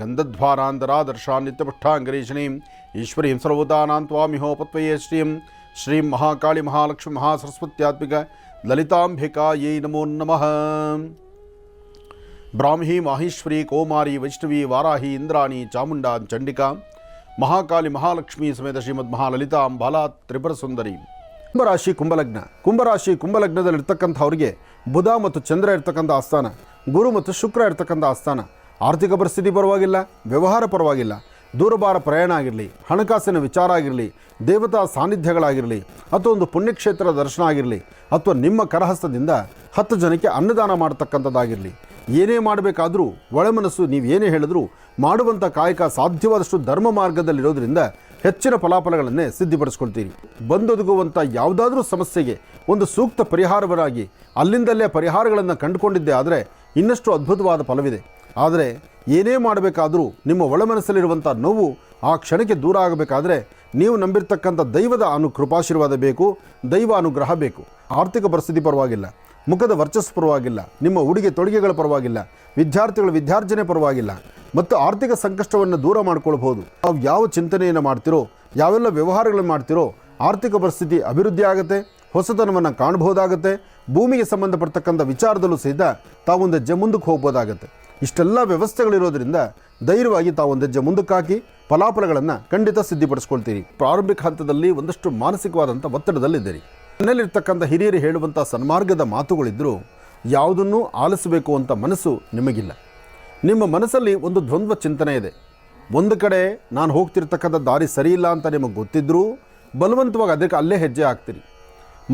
ಗಂಧಧ್ವಾರಾಂಧರಾದರ್ಶಾ ನಿತ್ಯಪುಷ್ಟಾಂಗರೀಷಣೀಂ ಈಶ್ವರೀಂ ಸರ್ವದಾನಾಂ ತ್ವಾಮಿಹೋಪತ್ವಯೇ ಶ್ರೀಂ ಶ್ರೀಂ ಮಹಾಕಾಳಿ ಮಹಾಲಕ್ಷ್ಮಿ ಮಹಾಸರಸ್ವತ್ಯಾತ್ಮಿಕ ಲಲಿತಾಂಬಿಕಾಯೈ ನಮೋ ನಮಃ ಬ್ರಾಹ್ಮಿ ಮಾಹೇಶ್ವರಿ ಕೌಮಾರಿ ವೈಷ್ಣವಿ ವಾರಾಹಿ ಇಂದ್ರಾಣಿ ಚಾಮುಂಡಾ ಚಂಡಿಕಾ ಮಹಾಕಾಳಿ ಮಹಾಲಕ್ಷ್ಮಿ ಸಮೇತ ಶ್ರೀಮದ್ ಮಹಾಲಲಿತಾಂ ಬಾಲಾ ತ್ರಿಪುರ ಸುಂದರಿ ಕುಂಭರಾಶಿ, ಕುಂಭಲಗ್ನ। ಕುಂಭರಾಶಿ, ಕುಂಭಲಗ್ನದಲ್ಲಿರ್ತಕ್ಕಂಥವ್ರಿಗೆ ಬುಧ ಮತ್ತು ಚಂದ್ರ ಇರ್ತಕ್ಕಂಥ ಆಸ್ಥಾನ, ಗುರು ಮತ್ತು ಶುಕ್ರ ಇರ್ತಕ್ಕಂಥ ಆಸ್ಥಾನ ಆರ್ಥಿಕ ಪರಿಸ್ಥಿತಿ ಪರವಾಗಿಲ್ಲ, ವ್ಯವಹಾರ ಪರವಾಗಿಲ್ಲ, ದೂರಭಾರ ಪ್ರಯಾಣ ಆಗಿರಲಿ, ಹಣಕಾಸಿನ ವಿಚಾರ ಆಗಿರಲಿ, ದೇವತಾ ಸಾನ್ನಿಧ್ಯಗಳಾಗಿರಲಿ, ಅಥವಾ ಒಂದು ಪುಣ್ಯಕ್ಷೇತ್ರ ದರ್ಶನ ಆಗಿರಲಿ, ಅಥವಾ ನಿಮ್ಮ ಕರಹಸ್ತದಿಂದ ಹತ್ತು ಜನಕ್ಕೆ ಅನ್ನದಾನ ಮಾಡತಕ್ಕಂಥದ್ದಾಗಿರಲಿ. ಏನೇ ಮಾಡಬೇಕಾದರೂ ಒಳಮನಸ್ಸು ನೀವು ಏನೇ ಹೇಳಿದ್ರೂ ಮಾಡುವಂಥ ಕಾಯಕ ಸಾಧ್ಯವಾದಷ್ಟು ಧರ್ಮ ಮಾರ್ಗದಲ್ಲಿರೋದ್ರಿಂದ ಹೆಚ್ಚಿನ ಫಲಾಫಲಗಳನ್ನೇ ಸಿದ್ಧಿಪಡಿಸ್ಕೊಳ್ತೀರಿ. ಬಂದೊದಗುವಂಥ ಯಾವುದಾದ್ರೂ ಸಮಸ್ಯೆಗೆ ಒಂದು ಸೂಕ್ತ ಪರಿಹಾರವರಾಗಿ ಅಲ್ಲಿಂದಲ್ಲೇ ಪರಿಹಾರಗಳನ್ನು ಕಂಡುಕೊಂಡಿದ್ದೆ ಆದರೆ ಇನ್ನಷ್ಟು ಅದ್ಭುತವಾದ ಫಲವಿದೆ. ಆದರೆ ಏನೇ ಮಾಡಬೇಕಾದರೂ ನಿಮ್ಮ ಒಳಮನಸ್ಸಲ್ಲಿರುವಂಥ ನೋವು ಆ ಕ್ಷಣಕ್ಕೆ ದೂರ ಆಗಬೇಕಾದ್ರೆ ನೀವು ನಂಬಿರ್ತಕ್ಕಂಥ ದೈವದ ಅನು ಕೃಪಾಶೀರ್ವಾದ ಬೇಕು, ದೈವ ಅನುಗ್ರಹ ಬೇಕು. ಆರ್ಥಿಕ ಪರಿಸ್ಥಿತಿ ಪರವಾಗಿಲ್ಲ, ಮುಖದ ವರ್ಚಸ್ಸು ಪರವಾಗಿಲ್ಲ, ನಿಮ್ಮ ಉಡುಗೆ ತೊಡುಗೆಗಳ ಪರವಾಗಿಲ್ಲ, ವಿದ್ಯಾರ್ಥಿಗಳ ವಿದ್ಯಾರ್ಜನೆ ಪರವಾಗಿಲ್ಲ ಮತ್ತು ಆರ್ಥಿಕ ಸಂಕಷ್ಟವನ್ನು ದೂರ ಮಾಡ್ಕೊಳ್ಬೋದು ನಾವು ಯಾವ ಚಿಂತನೆಯನ್ನು ಮಾಡ್ತಿರೋ, ಯಾವೆಲ್ಲ ವ್ಯವಹಾರಗಳನ್ನು ಮಾಡ್ತಿರೋ, ಆರ್ಥಿಕ ಪರಿಸ್ಥಿತಿ ಅಭಿವೃದ್ಧಿ ಆಗುತ್ತೆ, ಹೊಸತನವನ್ನು ಕಾಣಬಹುದಾಗುತ್ತೆ, ಭೂಮಿಗೆ ಸಂಬಂಧಪಡ್ತಕ್ಕಂಥ ವಿಚಾರದಲ್ಲೂ ಸಹಿತ ತಾವೊಂದು ಹೆಜ್ಜೆ ಮುಂದಕ್ಕೆ ಹೋಗ್ಬೋದಾಗತ್ತೆ. ಇಷ್ಟೆಲ್ಲ ವ್ಯವಸ್ಥೆಗಳಿರೋದ್ರಿಂದ ಧೈರ್ಯವಾಗಿ ತಾವೊಂದು ಹೆಜ್ಜೆ ಮುಂದಕ್ಕೆ ಹಾಕಿ ಫಲಾಫಲಗಳನ್ನು ಖಂಡಿತ ಸಿದ್ಧಿಪಡಿಸ್ಕೊಳ್ತೀರಿ. ಪ್ರಾರಂಭಿಕ ಹಂತದಲ್ಲಿ ಒಂದಷ್ಟು ಮಾನಸಿಕವಾದಂಥ ಒತ್ತಡದಲ್ಲಿದ್ದೀರಿ. ಮನೆಯಲ್ಲಿರ್ತಕ್ಕಂಥ ಹಿರಿಯರು ಹೇಳುವಂಥ ಸನ್ಮಾರ್ಗದ ಮಾತುಗಳಿದ್ದರೂ ಯಾವುದನ್ನೂ ಆಲಿಸಬೇಕು ಅಂತ ಮನಸ್ಸು ನಿಮಗಿಲ್ಲ. ನಿಮ್ಮ ಮನಸ್ಸಲ್ಲಿ ಒಂದು ದ್ವಂದ್ವ ಚಿಂತನೆ ಇದೆ. ಒಂದು ಕಡೆ ನಾನು ಹೋಗ್ತಿರ್ತಕ್ಕಂಥ ದಾರಿ ಸರಿಯಿಲ್ಲ ಅಂತ ನಿಮಗೆ ಗೊತ್ತಿದ್ದರೂ ಬಲವಂತವಾಗಿ ಅದಕ್ಕೆ ಅಲ್ಲೇ ಹೆಜ್ಜೆ ಹಾಕ್ತೀರಿ.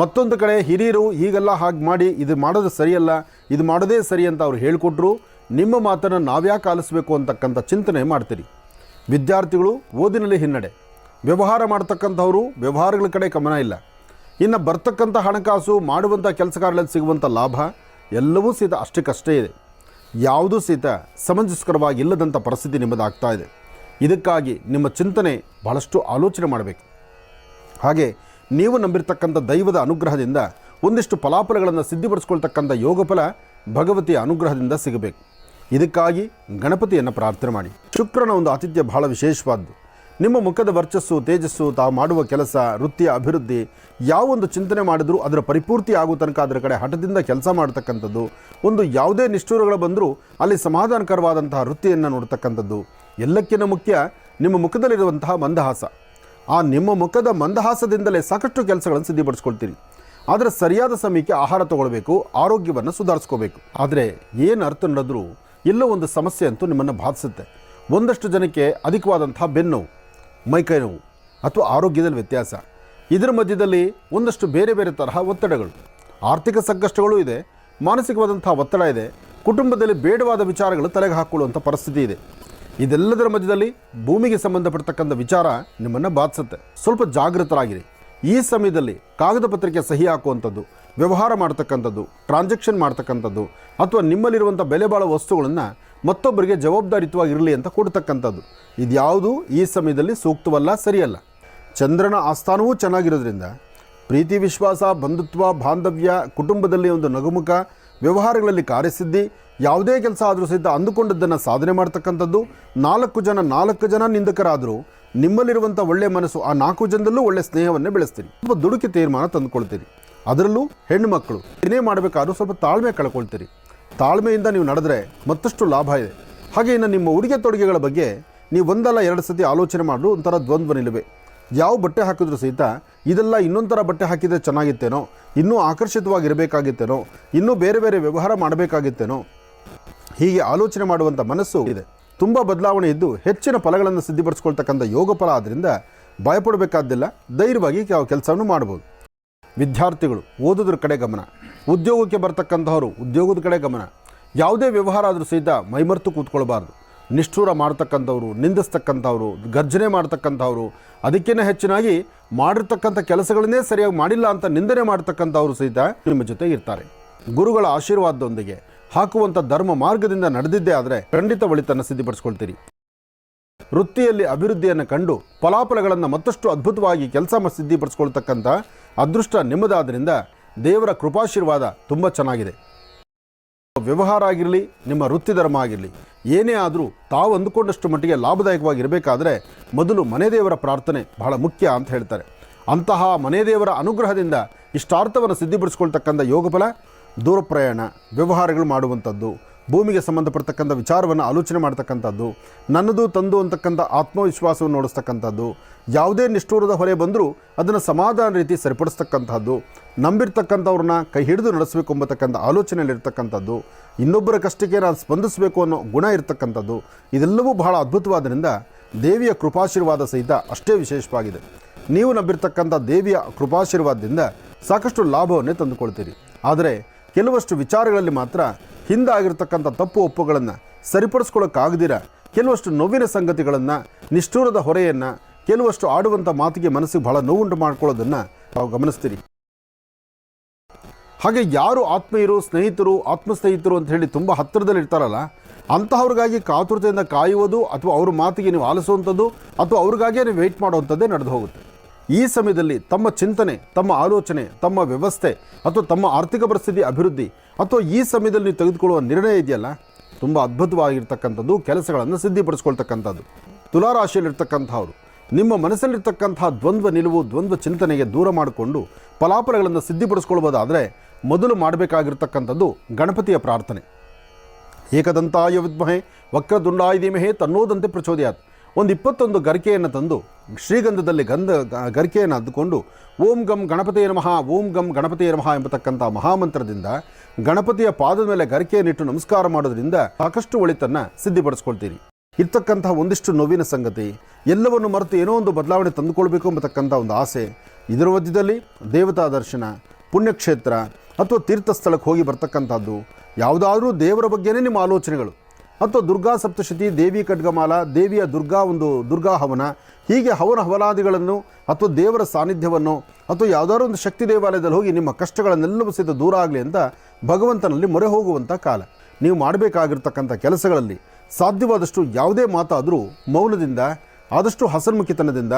ಮತ್ತೊಂದು ಕಡೆ ಹಿರಿಯರು ಹೀಗೆಲ್ಲ ಹಾಗೆ ಮಾಡಿ, ಇದು ಮಾಡೋದು ಸರಿಯಲ್ಲ, ಇದು ಮಾಡೋದೇ ಸರಿ ಅಂತ ಅವ್ರು ಹೇಳಿಕೊಟ್ರು ನಿಮ್ಮ ಮಾತನ್ನು ನಾವ್ಯಾಕೆ ಆಲಿಸಬೇಕು ಅಂತಕ್ಕಂಥ ಚಿಂತನೆ ಮಾಡ್ತೀರಿ. ವಿದ್ಯಾರ್ಥಿಗಳು ಓದಿನಲ್ಲಿ ಹಿನ್ನಡೆ. ವ್ಯವಹಾರ ಮಾಡ್ತಕ್ಕಂಥವರು ವ್ಯವಹಾರಗಳ ಕಡೆ ಗಮನ ಇಲ್ಲ. ಇನ್ನು ಬರ್ತಕ್ಕಂಥ ಹಣಕಾಸು ಮಾಡುವಂಥ ಕೆಲಸ ಸಿಗುವಂಥ ಲಾಭ ಎಲ್ಲವೂ ಸಹಿತ ಅಷ್ಟಕ್ಕಷ್ಟೇ ಇದೆ. ಯಾವುದೂ ಸಹಿತ ಸಮಂಜಸ್ಕರವಾಗಿ ಇಲ್ಲದಂಥ ಪರಿಸ್ಥಿತಿ ನಿಮ್ಮದಾಗ್ತಾ ಇದೆ. ಇದಕ್ಕಾಗಿ ನಿಮ್ಮ ಚಿಂತನೆ ಬಹಳಷ್ಟು ಆಲೋಚನೆ ಮಾಡಬೇಕು. ಹಾಗೆ ನೀವು ನಂಬಿರ್ತಕ್ಕಂಥ ದೈವದ ಅನುಗ್ರಹದಿಂದ ಒಂದಿಷ್ಟು ಫಲಾಫಲಗಳನ್ನು ಸಿದ್ಧಿಪಡಿಸ್ಕೊಳ್ತಕ್ಕಂಥ ಯೋಗಫಲ ಭಗವತಿಯ ಅನುಗ್ರಹದಿಂದ ಸಿಗಬೇಕು. ಇದಕ್ಕಾಗಿ ಗಣಪತಿಯನ್ನು ಪ್ರಾರ್ಥನೆ ಮಾಡಿ. ಶುಕ್ರನ ಒಂದು ಆತಿಥ್ಯ ಬಹಳ ವಿಶೇಷವಾದ್ದು. ನಿಮ್ಮ ಮುಖದ ವರ್ಚಸ್ಸು, ತೇಜಸ್ಸು, ತಾವು ಮಾಡುವ ಕೆಲಸ ವೃತ್ತಿಯ ಅಭಿವೃದ್ಧಿ ಯಾವೊಂದು ಚಿಂತನೆ ಮಾಡಿದರೂ ಅದರ ಪರಿಪೂರ್ತಿ ಆಗೋ ತನಕ ಅದರ ಕಡೆ ಹಠದಿಂದ ಕೆಲಸ ಮಾಡ್ತಕ್ಕಂಥದ್ದು, ಒಂದು ಯಾವುದೇ ನಿಷ್ಠೂರಗಳು ಬಂದರೂ ಅಲ್ಲಿ ಸಮಾಧಾನಕರವಾದಂತಹ ವೃತ್ತಿಯನ್ನು ನೋಡ್ತಕ್ಕಂಥದ್ದು, ಎಲ್ಲಕ್ಕಿಂತ ಮುಖ್ಯ ನಿಮ್ಮ ಮುಖದಲ್ಲಿರುವಂತಹ ಮಂದಹಾಸ. ಆ ನಿಮ್ಮ ಮುಖದ ಮಂದಹಾಸದಿಂದಲೇ ಸಾಕಷ್ಟು ಕೆಲಸಗಳನ್ನು ಸಿದ್ಧಿಪಡಿಸ್ಕೊಳ್ತೀರಿ. ಆದರೆ ಸರಿಯಾದ ಸಮಯಕ್ಕೆ ಆಹಾರ ತಗೊಳ್ಬೇಕು, ಆರೋಗ್ಯವನ್ನು ಸುಧಾರಿಸ್ಕೋಬೇಕು. ಆದರೆ ಏನು ಅರ್ಥ ನಡೆದ್ರೂ ಎಲ್ಲೋ ಒಂದು ಸಮಸ್ಯೆ ಅಂತೂ ನಿಮ್ಮನ್ನು ಬಾಧಿಸುತ್ತೆ. ಒಂದಷ್ಟು ಜನಕ್ಕೆ ಅಧಿಕವಾದಂಥ ಬೆನ್ನೋವು ಮೈಕೈ ನೋವು ಅಥವಾ ಆರೋಗ್ಯದಲ್ಲಿ ವ್ಯತ್ಯಾಸ. ಇದರ ಮಧ್ಯದಲ್ಲಿ ಒಂದಷ್ಟು ಬೇರೆ ಬೇರೆ ತರಹ ಒತ್ತಡಗಳು. ಆರ್ಥಿಕ ಸಂಕಷ್ಟಗಳು ಇದೆ ಮಾನಸಿಕವಾದಂಥ ಒತ್ತಡ ಇದೆ, ಕುಟುಂಬದಲ್ಲಿ ಬೇಡವಾದ ವಿಚಾರಗಳು ತಲೆಗೆ ಹಾಕ್ಕೊಳ್ಳುವಂಥ ಪರಿಸ್ಥಿತಿ ಇದೆ. ಇದೆಲ್ಲದರ ಮಧ್ಯದಲ್ಲಿ ಭೂಮಿಗೆ ಸಂಬಂಧಪಡ್ತಕ್ಕಂಥ ವಿಚಾರ ನಿಮ್ಮನ್ನು ಬಾಧಿಸುತ್ತೆ. ಸ್ವಲ್ಪ ಜಾಗೃತರಾಗಿರಿ. ಈ ಸಮಯದಲ್ಲಿ ಕಾಗದ ಪತ್ರಿಕೆ ಸಹಿ ಹಾಕುವಂಥದ್ದು ವ್ಯವಹಾರ ಮಾಡ್ತಕ್ಕಂಥದ್ದು ಟ್ರಾನ್ಸಾಕ್ಷನ್ ಮಾಡ್ತಕ್ಕಂಥದ್ದು, ಅಥವಾ ನಿಮ್ಮಲ್ಲಿರುವಂಥ ಬೆಲೆ ಬಾಳೋ ವಸ್ತುಗಳನ್ನು ಮತ್ತೊಬ್ಬರಿಗೆ ಜವಾಬ್ದಾರಿಯುತವಾಗಿರಲಿ ಅಂತ ಕೊಡ್ತಕ್ಕಂಥದ್ದು. ಇದ್ಯಾವುದು ಈ ಸಮಯದಲ್ಲಿ ಸೂಕ್ತವಲ್ಲ, ಸರಿಯಲ್ಲ? ಚಂದ್ರನ ಆಸ್ಥಾನವೂ ಚೆನ್ನಾಗಿರೋದ್ರಿಂದ ಪ್ರೀತಿ, ವಿಶ್ವಾಸ, ಬಂಧುತ್ವ, ಬಾಂಧವ್ಯ, ಕುಟುಂಬದಲ್ಲಿ ಒಂದು ನಗುಮುಖ, ವ್ಯವಹಾರಗಳಲ್ಲಿ ಕಾರ್ಯಸಿದ್ಧಿ, ಯಾವುದೇ ಕೆಲಸ ಆದರೂ ಸಹಿತ ಅಂದುಕೊಂಡದ್ದನ್ನು ಸಾಧನೆ ಮಾಡ್ತಕ್ಕಂಥದ್ದು, ನಾಲ್ಕು ಜನ ನಾಲ್ಕು ಜನ ನಿಂದಕರಾದರೂ ನಿಮ್ಮಲ್ಲಿರುವಂಥ ಒಳ್ಳೆಯ ಮನಸ್ಸು ಆ ನಾಲ್ಕು ಜನದಲ್ಲೂ ಒಳ್ಳೆಯ ಸ್ನೇಹವನ್ನು ಬೆಳೆಸ್ತೀರಿ. ತುಂಬ ದುಡುಕಿ ತೀರ್ಮಾನ ತಂದುಕೊಳ್ತೀರಿ. ಅದರಲ್ಲೂ ಹೆಣ್ಣು ಮಕ್ಕಳು. ಏನೇ ಮಾಡಬೇಕಾದ್ರೂ ಸ್ವಲ್ಪ ತಾಳ್ಮೆ ಕಳ್ಕೊಳ್ತೀರಿ. ತಾಳ್ಮೆಯಿಂದ ನೀವು ನಡೆದ್ರೆ ಮತ್ತಷ್ಟು ಲಾಭ ಇದೆ. ಹಾಗೆ ಇನ್ನು ನಿಮ್ಮ ಉಡುಗೆ ತೊಡುಗೆಗಳ ಬಗ್ಗೆ ನೀವು ಒಂದಲ್ಲ ಎರಡು ಸತಿ ಆಲೋಚನೆ ಮಾಡಲು ಒಂಥರ ದ್ವಂದ್ವ ನಿಲುವೆ. ಯಾವ ಬಟ್ಟೆ ಹಾಕಿದ್ರು ಸಹಿತ ಇದೆಲ್ಲ ಇನ್ನೊಂಥರ ಬಟ್ಟೆ ಹಾಕಿದರೆ ಚೆನ್ನಾಗಿತ್ತೇನೋ, ಇನ್ನೂ ಆಕರ್ಷಿತವಾಗಿರಬೇಕಾಗಿತ್ತೇನೋ, ಇನ್ನೂ ಬೇರೆ ಬೇರೆ ವ್ಯವಹಾರ ಮಾಡಬೇಕಾಗಿತ್ತೇನೋ, ಹೀಗೆ ಆಲೋಚನೆ ಮಾಡುವಂಥ ಮನಸ್ಸು ಇದೆ. ತುಂಬ ಬದಲಾವಣೆ ಇದ್ದು ಹೆಚ್ಚಿನ ಫಲಗಳನ್ನು ಸಿದ್ಧಿಪಡಿಸ್ಕೊಳ್ತಕ್ಕಂಥ ಯೋಗ ಫಲ ಆದ್ದರಿಂದ ಭಯಪಡಬೇಕಾದ್ದಿಲ್ಲ ಧೈರ್ಯವಾಗಿ ಯಾವ ಕೆಲಸವನ್ನು ಮಾಡ್ಬೋದು. ವಿದ್ಯಾರ್ಥಿಗಳು ಓದೋದ್ರ ಕಡೆ ಗಮನ. ಉದ್ಯೋಗಕ್ಕೆ ಬರ್ತಕ್ಕಂಥವ್ರು ಉದ್ಯೋಗದ ಕಡೆ ಗಮನ. ಯಾವುದೇ ವ್ಯವಹಾರ ಆದರೂ ಸಹಿತ ಮೈಮರ್ತು ಕೂತ್ಕೊಳ್ಬಾರ್ದು. ನಿಷ್ಠೂರ ಮಾಡ್ತಕ್ಕಂಥವ್ರು, ನಿಂದಿಸ್ತಕ್ಕಂಥವ್ರು, ಗರ್ಜನೆ ಮಾಡ್ತಕ್ಕಂಥವ್ರು ಅದಕ್ಕಿಂತ ಹೆಚ್ಚಿನಾಗಿ ಮಾಡಿರ್ತಕ್ಕಂಥ ಕೆಲಸಗಳನ್ನೇ ಸರಿಯಾಗಿ ಮಾಡಿಲ್ಲ ಅಂತ ನಿಂದನೆ ಮಾಡ್ತಕ್ಕಂಥವ್ರು ಸಹಿತ ನಿಮ್ಮ ಜೊತೆ ಇರ್ತಾರೆ. ಗುರುಗಳ ಆಶೀರ್ವಾದದೊಂದಿಗೆ ಹಾಕುವಂಥ ಧರ್ಮ ಮಾರ್ಗದಿಂದ ನಡೆದಿದ್ದೇ ಆದರೆ ಖಂಡಿತ ಒಳಿತನ್ನು ಸಿದ್ಧಿಪಡಿಸ್ಕೊಳ್ತೀರಿ. ವೃತ್ತಿಯಲ್ಲಿ ಅಭಿವೃದ್ಧಿಯನ್ನು ಕಂಡು ಫಲಾಫಲಗಳನ್ನು ಮತ್ತಷ್ಟು ಅದ್ಭುತವಾಗಿ ಕೆಲಸ ಸಿದ್ಧಿಪಡಿಸ್ಕೊಳ್ತಕ್ಕಂಥ ಅದೃಷ್ಟ ನಿಮ್ಮದಾದ್ದರಿಂದ ದೇವರ ಕೃಪಾಶೀರ್ವಾದ ತುಂಬ ಚೆನ್ನಾಗಿದೆ. ವ್ಯವಹಾರ ಆಗಿರಲಿ, ನಿಮ್ಮ ವೃತ್ತಿ ಧರ್ಮ ಆಗಿರಲಿ, ಏನೇ ಆದರೂ ತಾವು ಅಂದುಕೊಂಡಷ್ಟು ಮಟ್ಟಿಗೆ ಲಾಭದಾಯಕವಾಗಿರಬೇಕಾದರೆ ಮೊದಲು ಮನೆ ದೇವರ ಪ್ರಾರ್ಥನೆ ಬಹಳ ಮುಖ್ಯ ಅಂತ ಹೇಳ್ತಾರೆ. ಅಂತಹ ಮನೆ ದೇವರ ಅನುಗ್ರಹದಿಂದ ಇಷ್ಟಾರ್ಥವನ್ನು ಸಿದ್ಧಿಪಡಿಸ್ಕೊಳ್ತಕ್ಕಂಥ ಯೋಗ ಫಲ ದೂರ ಪ್ರಯಾಣ ವ್ಯವಹಾರಗಳು ಮಾಡುವಂಥದ್ದು ಭೂಮಿಗೆ ಸಂಬಂಧಪಡ್ತಕ್ಕಂಥ ವಿಚಾರವನ್ನು ಆಲೋಚನೆ ಮಾಡ್ತಕ್ಕಂಥದ್ದು, ನನ್ನದು ತಂದು ಅಂತಕ್ಕಂಥ ಆತ್ಮವಿಶ್ವಾಸವನ್ನು ನೋಡಿಸ್ತಕ್ಕಂಥದ್ದು, ಯಾವುದೇ ನಿಷ್ಠೂರದ ಹೊರೆ ಬಂದರೂ ಅದನ್ನು ಸಮಾಧಾನ ರೀತಿ ಸರಿಪಡಿಸ್ತಕ್ಕಂಥದ್ದು, ನಂಬಿರ್ತಕ್ಕಂಥವ್ರನ್ನ ಕೈ ಹಿಡಿದು ನಡೆಸಬೇಕು ಎಂಬತಕ್ಕಂಥ ಆಲೋಚನೆಯಲ್ಲಿರ್ತಕ್ಕಂಥದ್ದು, ಇನ್ನೊಬ್ಬರ ಕಷ್ಟಕ್ಕೆ ನಾನು ಸ್ಪಂದಿಸಬೇಕು ಅನ್ನೋ ಗುಣ ಇರತಕ್ಕಂಥದ್ದು, ಇದೆಲ್ಲವೂ ಬಹಳ ಅದ್ಭುತವಾದ್ದರಿಂದ ದೇವಿಯ ಕೃಪಾಶೀರ್ವಾದ ಸಹಿತ ಅಷ್ಟೇ ವಿಶೇಷವಾಗಿದೆ. ನೀವು ನಂಬಿರ್ತಕ್ಕಂಥ ದೇವಿಯ ಕೃಪಾಶೀರ್ವಾದದಿಂದ ಸಾಕಷ್ಟು ಲಾಭವನ್ನೇ ತಂದುಕೊಳ್ತೀರಿ. ಆದರೆ, ಕೆಲವಷ್ಟು ವಿಚಾರಗಳಲ್ಲಿ ಮಾತ್ರ ಹಿಂದಾಗಿರ್ತಕ್ಕಂಥ ತಪ್ಪು ಒಪ್ಪುಗಳನ್ನು ಸರಿಪಡಿಸ್ಕೊಳ್ಳೋಕ್ಕಾಗದಿರ ಕೆಲವಷ್ಟು ನೋವಿನ ಸಂಗತಿಗಳನ್ನು, ನಿಷ್ಠೂರದ ಹೊರೆಯನ್ನು, ಕೆಲವಷ್ಟು ಆಡುವಂಥ ಮಾತಿಗೆ ಮನಸ್ಸಿಗೆ ಬಹಳ ನೋವುಂಟು ಮಾಡ್ಕೊಳ್ಳೋದನ್ನು ನಾವು ಗಮನಿಸ್ತೀರಿ. ಹಾಗೆ ಯಾರು ಆತ್ಮೀಯರು, ಸ್ನೇಹಿತರು, ಆತ್ಮಸ್ನೇಹಿತರು ಅಂತ ಹೇಳಿ ತುಂಬ ಹತ್ತಿರದಲ್ಲಿ ಇರ್ತಾರಲ್ಲ ಅಂತಹವ್ರಿಗಾಗಿ ಕಾತುರತೆಯಿಂದ ಕಾಯುವುದು ಅಥವಾ ಅವ್ರ ಮಾತಿಗೆ ನೀವು ಆಲಿಸುವಂಥದ್ದು ಅಥವಾ ಅವ್ರಿಗಾಗಿಯೇ ನೀವು ವೆಯ್ಟ್ ಮಾಡುವಂಥದ್ದೇ ನಡೆದು ಹೋಗುತ್ತೆ. ಈ ಸಮಯದಲ್ಲಿ ತಮ್ಮ ಚಿಂತನೆ, ತಮ್ಮ ಆಲೋಚನೆ, ತಮ್ಮ ವ್ಯವಸ್ಥೆ ಅಥವಾ ತಮ್ಮ ಆರ್ಥಿಕ ಪರಿಸ್ಥಿತಿ, ಅಭಿವೃದ್ಧಿ ಅಥವಾ ಈ ಸಮಯದಲ್ಲಿ ನೀವು ತೆಗೆದುಕೊಳ್ಳುವ ನಿರ್ಣಯ ಇದೆಯಲ್ಲ? ತುಂಬ ಅದ್ಭುತವಾಗಿರ್ತಕ್ಕಂಥದ್ದು, ಕೆಲಸಗಳನ್ನು ಸಿದ್ಧಿಪಡಿಸ್ಕೊಳ್ತಕ್ಕಂಥದ್ದು. ತುಲಾರಾಶಿಯಲ್ಲಿರ್ತಕ್ಕಂಥವ್ರು, ನಿಮ್ಮ ಮನಸ್ಸಲ್ಲಿರ್ತಕ್ಕಂತಹ ದ್ವಂದ್ವ ನಿಲುವು, ದ್ವಂದ್ವ ಚಿಂತನೆಗೆ ದೂರ ಮಾಡಿಕೊಂಡು ಫಲಾಫಲಗಳನ್ನು ಸಿದ್ಧಿಪಡಿಸ್ಕೊಳ್ಬೋದಾದರೆ ಮೊದಲು ಮಾಡಬೇಕಾಗಿರ್ತಕ್ಕಂಥದ್ದು ಗಣಪತಿಯ ಪ್ರಾರ್ಥನೆ. ಏಕದಂತಾಯ ವಿದ್ಮಹೆ ವಕ್ರದುಂಡಾಯ ಧೀಮಹೆ ತನ್ನೋದಂತೆ ಪ್ರಚೋದಯಾತ್. ಒಂದು ಇಪ್ಪತ್ತೊಂದು ಗರಿಕೆಯನ್ನು ತಂದು ಶ್ರೀಗಂಧದಲ್ಲಿ ಗಂಧ ಗರಿಕೆಯನ್ನು ಅದ್ದುಕೊಂಡು, ಓಂ ಗಂ ಗಣಪತಿಯ ನಮಃ, ಓಂ ಗಂ ಗಣಪತಿಯ ನಮಃ ಎಂಬತಕ್ಕಂಥ ಮಹಾಮಂತ್ರದಿಂದ ಗಣಪತಿಯ ಪಾದದ ಮೇಲೆ ಗರಿಕೆಯನ್ನಿಟ್ಟು ನಮಸ್ಕಾರ ಮಾಡೋದ್ರಿಂದ ಸಾಕಷ್ಟು ಒಳಿತನ್ನು ಸಿದ್ಧಿಪಡಿಸ್ಕೊಳ್ತೀರಿ. ಇರ್ತಕ್ಕಂತಹ ಒಂದಿಷ್ಟು ನೋವಿನ ಸಂಗತಿ, ಎಲ್ಲವನ್ನು ಮರೆತು ಏನೋ ಒಂದು ಬದಲಾವಣೆ ತಂದುಕೊಳ್ಬೇಕು ಎಂಬತಕ್ಕಂಥ ಒಂದು ಆಸೆ, ಇದರ ಮಧ್ಯದಲ್ಲಿ ದೇವತಾ ದರ್ಶನ, ಪುಣ್ಯಕ್ಷೇತ್ರ ಅಥವಾ ತೀರ್ಥ ಸ್ಥಳಕ್ಕೆ ಹೋಗಿ ಬರ್ತಕ್ಕಂಥದ್ದು, ಯಾವುದಾದ್ರೂ ದೇವರ ಬಗ್ಗೆನೇ ನಿಮ್ಮ ಆಲೋಚನೆಗಳು. ಅಥವಾ ದುರ್ಗಾ ಸಪ್ತಶತಿ, ದೇವಿ ಖಡ್ಗಮಾಲ, ದೇವಿಯ ದುರ್ಗಾ ಒಂದು ದುರ್ಗಾ ಹವನ, ಹೀಗೆ ಹವನ ಹವನಾದಿಗಳನ್ನು ಅಥವಾ ದೇವರ ಸಾನ್ನಿಧ್ಯವನ್ನು ಅಥವಾ ಯಾವುದಾದ್ರೂ ಒಂದು ಶಕ್ತಿ ದೇವಾಲಯದಲ್ಲಿ ಹೋಗಿ ನಿಮ್ಮ ಕಷ್ಟಗಳನ್ನೆಲ್ಲವೂ ಸಹಿತ ದೂರ ಆಗಲಿ ಅಂತ ಭಗವಂತನಲ್ಲಿ ಮೊರೆ ಹೋಗುವಂಥ ಕಾಲ. ನೀವು ಮಾಡಬೇಕಾಗಿರ್ತಕ್ಕಂಥ ಕೆಲಸಗಳಲ್ಲಿ ಸಾಧ್ಯವಾದಷ್ಟು ಯಾವುದೇ ಮಾತಾದರೂ ಮೌನದಿಂದ, ಆದಷ್ಟು ಹಸನ್ಮುಖಿತನದಿಂದ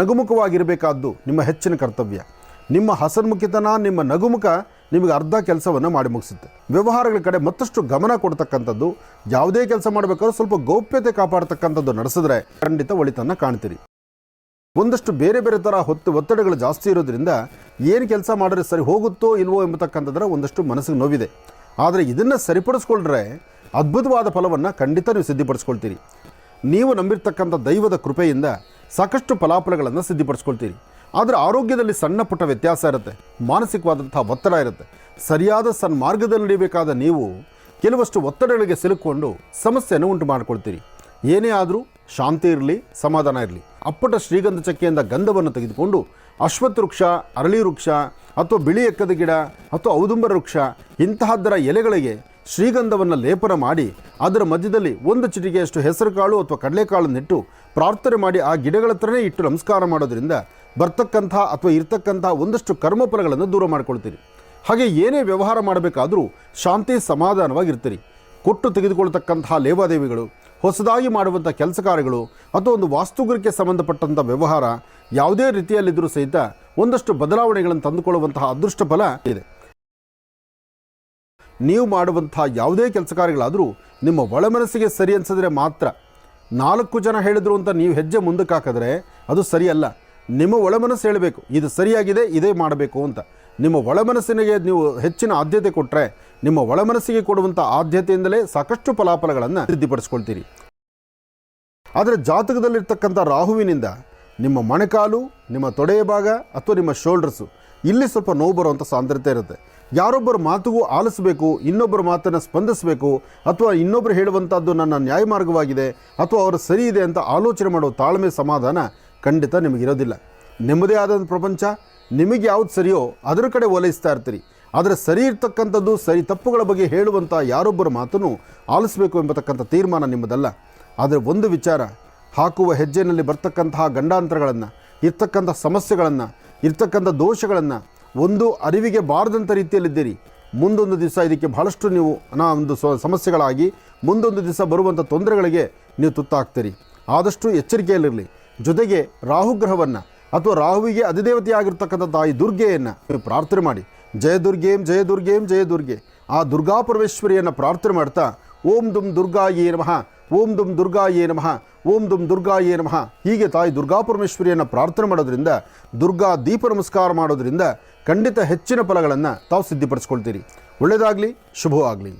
ನಗುಮುಖವಾಗಿರಬೇಕಾದ್ದು ನಿಮ್ಮ ಹೆಚ್ಚಿನ ಕರ್ತವ್ಯ. ನಿಮ್ಮ ಹಸನ್ಮುಖಿತನ ನಿಮ್ಮ ನಗುಮುಖ ನಿಮಗೆ ಅರ್ಧ ಕೆಲಸವನ್ನು ಮಾಡಿ ಮುಗಿಸುತ್ತೆ. ವ್ಯವಹಾರಗಳ ಕಡೆ ಮತ್ತಷ್ಟು ಗಮನ ಕೊಡ್ತಕ್ಕಂಥದ್ದು, ಯಾವುದೇ ಕೆಲಸ ಮಾಡಬೇಕಾದ್ರೂ ಸ್ವಲ್ಪ ಗೌಪ್ಯತೆ ಕಾಪಾಡ್ತಕ್ಕಂಥದ್ದು ನಡೆಸಿದ್ರೆ ಖಂಡಿತ ಒಳಿತನ್ನು ಕಾಣ್ತೀರಿ. ಒಂದಷ್ಟು ಬೇರೆ ಬೇರೆ ಥರ ಹೊತ್ತು ಒತ್ತಡಗಳು ಜಾಸ್ತಿ ಇರೋದ್ರಿಂದ ಏನು ಕೆಲಸ ಮಾಡಿದ್ರೆ ಸರಿ ಹೋಗುತ್ತೋ ಇಲ್ವೋ ಎಂಬತಕ್ಕಂಥದ್ರ ಒಂದಷ್ಟು ಮನಸ್ಸಿಗೆ ನೋವಿದೆ. ಆದರೆ ಇದನ್ನು ಸರಿಪಡಿಸ್ಕೊಂಡ್ರೆ ಅದ್ಭುತವಾದ ಫಲವನ್ನು ಖಂಡಿತ ನೀವು ಸಿದ್ಧಪಡಿಸ್ಕೊಳ್ತೀರಿ. ನೀವು ನಂಬಿರ್ತಕ್ಕಂಥ ದೈವದ ಕೃಪೆಯಿಂದ ಸಾಕಷ್ಟು ಫಲಾಫಲಗಳನ್ನು ಸಿದ್ಧಿಪಡಿಸ್ಕೊಳ್ತೀರಿ. ಆದರೆ ಆರೋಗ್ಯದಲ್ಲಿ ಸಣ್ಣ ಪುಟ್ಟ ವ್ಯತ್ಯಾಸ ಇರುತ್ತೆ. ಮಾನಸಿಕವಾದಂಥ ಒತ್ತಡ ಇರುತ್ತೆ. ಸರಿಯಾದ ಸನ್ಮಾರ್ಗದಲ್ಲಿ ನಡಿಬೇಕಾದ ನೀವು ಕೆಲವಷ್ಟು ಒತ್ತಡಗಳಿಗೆ ಸಿಲುಕೊಂಡು ಸಮಸ್ಯೆಯನ್ನು ಉಂಟು ಮಾಡಿಕೊಳ್ತೀರಿ. ಏನೇ ಆದರೂ ಶಾಂತಿ ಇರಲಿ, ಸಮಾಧಾನ ಇರಲಿ. ಅಪ್ಪಟ ಶ್ರೀಗಂಧ ಚಕ್ಕೆಯಿಂದ ಗಂಧವನ್ನು ತೆಗೆದುಕೊಂಡು ಅಶ್ವತ್ಥ ವೃಕ್ಷ, ಅರಳಿ ವೃಕ್ಷ ಅಥವಾ ಬಿಳಿ ಎಕ್ಕದ ಗಿಡ ಅಥವಾ ಔದುಂಬರ ವೃಕ್ಷ, ಇಂತಹದ್ದರ ಎಲೆಗಳಿಗೆ ಶ್ರೀಗಂಧವನ್ನು ಲೇಪನ ಮಾಡಿ ಅದರ ಮಧ್ಯದಲ್ಲಿ ಒಂದು ಚಿಟಿಕೆಯಷ್ಟು ಹೆಸರುಕಾಳು ಅಥವಾ ಕಡಲೆಕಾಳನ್ನಿಟ್ಟು ಪ್ರಾರ್ಥನೆ ಮಾಡಿ ಆ ಗಿಡಗಳ ಹತ್ರನೇ ಇಟ್ಟು ನಮಸ್ಕಾರ ಮಾಡೋದ್ರಿಂದ ಬರ್ತಕ್ಕಂಥ ಅಥವಾ ಇರ್ತಕ್ಕಂಥ ಒಂದಷ್ಟು ಕರ್ಮಫಲಗಳನ್ನು ದೂರ ಮಾಡ್ಕೊಳ್ತೀರಿ. ಹಾಗೆ ಏನೇ ವ್ಯವಹಾರ ಮಾಡಬೇಕಾದರೂ ಶಾಂತಿ ಸಮಾಧಾನವಾಗಿರ್ತೀರಿ. ಕೊಟ್ಟು ತೆಗೆದುಕೊಳ್ತಕ್ಕಂತಹ ಲೇವಾದೇವಿಗಳು, ಹೊಸದಾಗಿ ಮಾಡುವಂಥ ಕೆಲಸ ಕಾರ್ಯಗಳು ಅಥವಾ ಒಂದು ವಾಸ್ತುಗೃಹಕ್ಕೆ ಸಂಬಂಧಪಟ್ಟಂಥ ವ್ಯವಹಾರ ಯಾವುದೇ ರೀತಿಯಲ್ಲಿದ್ದರೂ ಸಹಿತ ಒಂದಷ್ಟು ಬದಲಾವಣೆಗಳನ್ನು ತಂದುಕೊಳ್ಳುವಂತಹ ಅದೃಷ್ಟ ಫಲ ಇದೆ. ನೀವು ಮಾಡುವಂತಹ ಯಾವುದೇ ಕೆಲಸ ಕಾರ್ಯಗಳಾದರೂ ನಿಮ್ಮ ಒಳಮನಸ್ಸಿಗೆ ಸರಿ ಅನಿಸಿದ್ರೆ ಮಾತ್ರ ನಾಲ್ಕು ಜನ ಹೇಳಿದ್ರು ಅಂತ ನೀವು ಹೆಜ್ಜೆ ಮುಂದಕ್ಕೆ ಹಾಕಿದ್ರೆ ಅದು ಸರಿಯಲ್ಲ. ನಿಮ್ಮ ಒಳಮನಸ್ಸು ಹೇಳಬೇಕು. ಇದು ಸರಿಯಾಗಿದೆ, ಇದೇ ಮಾಡಬೇಕು ಅಂತ. ನಿಮ್ಮ ಒಳಮನಸ್ಸಿನಿಗೆ ನೀವು ಹೆಚ್ಚಿನ ಆದ್ಯತೆ ಕೊಟ್ಟರೆ ನಿಮ್ಮ ಒಳಮನಸ್ಸಿಗೆ ಕೊಡುವಂಥ ಆದ್ಯತೆಯಿಂದಲೇ ಸಾಕಷ್ಟು ಫಲಾಫಲಗಳನ್ನು ಸಿದ್ಧಿಪಡಿಸ್ಕೊಳ್ತೀರಿ. ಆದರೆ ಜಾತಕದಲ್ಲಿರ್ತಕ್ಕಂಥ ರಾಹುವಿನಿಂದ ನಿಮ್ಮ ಮಣಕಾಲು, ನಿಮ್ಮ ತೊಡೆಯ ಭಾಗ ಅಥವಾ ನಿಮ್ಮ ಶೋಲ್ಡರ್ಸು ಇಲ್ಲಿ ಸ್ವಲ್ಪ ನೋವು ಬರುವಂಥ ಸಾಂದ್ರತೆ ಇರುತ್ತೆ. ಯಾರೊಬ್ಬರ ಮಾತಿಗೂ ಆಲಿಸಬೇಕು, ಇನ್ನೊಬ್ಬರ ಮಾತನ್ನು ಸ್ಪಂದಿಸಬೇಕು, ಅಥವಾ ಇನ್ನೊಬ್ಬರು ಹೇಳುವಂಥದ್ದು ನನ್ನ ನ್ಯಾಯ ಮಾರ್ಗವಾಗಿದೆ, ಅಥವಾ ಅವರು ಸರಿ ಇದೆ ಅಂತ ಆಲೋಚನೆ ಮಾಡುವ ತಾಳ್ಮೆ ಸಮಾಧಾನ ಖಂಡಿತ ನಿಮಗಿರೋದಿಲ್ಲ ನಿಮ್ಮದೇ ಆದಂಥ ಪ್ರಪಂಚ, ನಿಮಗೆ ಯಾವ್ದು ಸರಿಯೋ ಅದರ ಕಡೆ ಓಲೈಸ್ತಾ ಇರ್ತೀರಿ. ಆದರೆ ಸರಿ ಇರ್ತಕ್ಕಂಥದ್ದು, ಸರಿ ತಪ್ಪುಗಳ ಬಗ್ಗೆ ಹೇಳುವಂಥ ಯಾರೊಬ್ಬರ ಮಾತನ್ನು ಆಲಿಸಬೇಕು ಎಂಬತಕ್ಕಂಥ ತೀರ್ಮಾನ ನಿಮ್ಮದಲ್ಲ. ಆದರೆ ಒಂದು ವಿಚಾರ, ಹಾಕುವ ಹೆಜ್ಜೆನಲ್ಲಿ ಬರ್ತಕ್ಕಂತಹ ಗಂಡಾಂತರಗಳನ್ನು, ಇರ್ತಕ್ಕಂಥ ಸಮಸ್ಯೆಗಳನ್ನು ಇರ್ತಕ್ಕಂಥ ದೋಷಗಳನ್ನು ಒಂದು ಅರಿವಿಗೆ ಬಾರದಂಥ ರೀತಿಯಲ್ಲಿದ್ದೀರಿ. ಮುಂದೊಂದು ದಿವಸ ಇದಕ್ಕೆ ಬಹಳಷ್ಟು ನೀವು ನಾ ಒಂದು ಸಮಸ್ಯೆಗಳಾಗಿ ಮುಂದೊಂದು ದಿವಸ ಬರುವಂಥ ತೊಂದರೆಗಳಿಗೆ ನೀವು ತುತ್ತಾಗ್ತೀರಿ. ಆದಷ್ಟು ಎಚ್ಚರಿಕೆಯಲ್ಲಿರಲಿ. ಜೊತೆಗೆ ರಾಹುಗ್ರಹವನ್ನು ಅಥವಾ ರಾಹುವಿಗೆ ಅಧಿದೇವತೆಯಾಗಿರ್ತಕ್ಕಂಥ ತಾಯಿ ದುರ್ಗೆಯನ್ನು ನೀವು ಪ್ರಾರ್ಥನೆ ಮಾಡಿ. ಜಯ ದುರ್ಗೇಂ ಜಯ ದುರ್ಗೇಂ, ಜಯ ದುರ್ಗೆ. ಆ ದುರ್ಗಾಪರಮೇಶ್ವರಿಯನ್ನು ಪ್ರಾರ್ಥನೆ ಮಾಡ್ತಾ, ಓಂ ದುಂ ದುರ್ಗಾಯೇ ನಮಃ. ಓಂ ದುಂ ದುರ್ಗಾಯೇ ನಮಃ, ಓಂ ದುಂ ದುರ್ಗಾಯೇ ನಮಃ. ಹೀಗೆ ತಾಯಿ ದುರ್ಗಾ ಪರಮೇಶ್ವರಿಯನ್ನು ಪ್ರಾರ್ಥನೆ ಮಾಡೋದ್ರಿಂದ, ದುರ್ಗಾ ದೀಪ ನಮಸ್ಕಾರ ಮಾಡೋದ್ರಿಂದ ಖಂಡಿತ ಹೆಚ್ಚಿನ ಫಲಗಳನ್ನು ತಾವು ಸಿದ್ಧಿಪಡಿಸ್ಕೊಳ್ತೀರಿ. ಒಳ್ಳೆಯದಾಗಲಿ, ಶುಭವಾಗಲಿ.